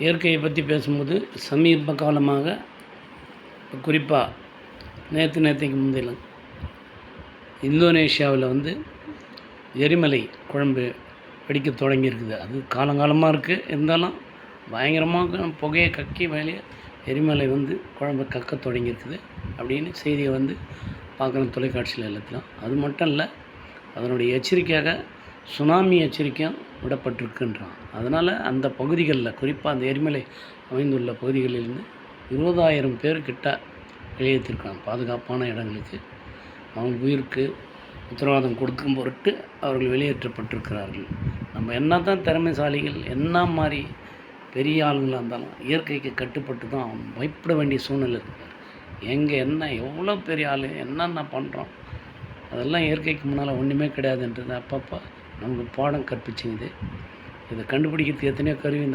இயற்கையை பற்றி பேசும்போது சமீப காலமாக குறிப்பாக நேற்று நேற்றைக்கு முந்தையில் இந்தோனேஷியாவில் வந்து எரிமலை குழம்பு வெடிக்க தொடங்கியிருக்குது. அது காலங்காலமாக இருக்குது இருந்தாலும் பயங்கரமாக புகையை கக்கி வெளியே எரிமலை வந்து குழம்பு கக்க தொடங்கியிருக்குது அப்படின்னு செய்தியை வந்து பார்க்குறோம் தொலைக்காட்சியில் எல்லாத்திலும் அது மட்டும் இல்லை அதனுடைய எச்சரிக்கையாக சுனாமி எச்சரிக்கையும் விடப்பட்டிருக்குன்றான். அதனால் அந்த பகுதிகளில் குறிப்பாக அந்த எரிமலை அமைந்துள்ள பகுதிகளிலிருந்து இருபதாயிரம் பேர் கிட்ட வெளியேற்றிருக்காங்க பாதுகாப்பான இடங்களுக்கு அவங்க உயிருக்கு உத்தரவாதம் கொடுக்கும் பொருட்டு அவர்கள் வெளியேற்றப்பட்டிருக்கிறார்கள். நம்ம என்ன தான் திறமைசாலிகள் என்ன மாதிரி பெரிய ஆளுங்களாக இருந்தாலும் இயற்கைக்கு கட்டுப்பட்டு தான் பயப்பட வேண்டிய சூழ்நிலை இருக்கார் எங்கே என்ன எவ்வளோ பெரிய ஆள் என்னென்ன பண்ணுறோம் அதெல்லாம் இயற்கைக்கு முன்னால் ஒன்றுமே கிடையாதுன்றது அப்பப்போ நமக்கு பாடம் கற்பிச்சுங்குது இதை கண்டுபிடிக்கிறதுக்கு எத்தனையோ கருவி இந்த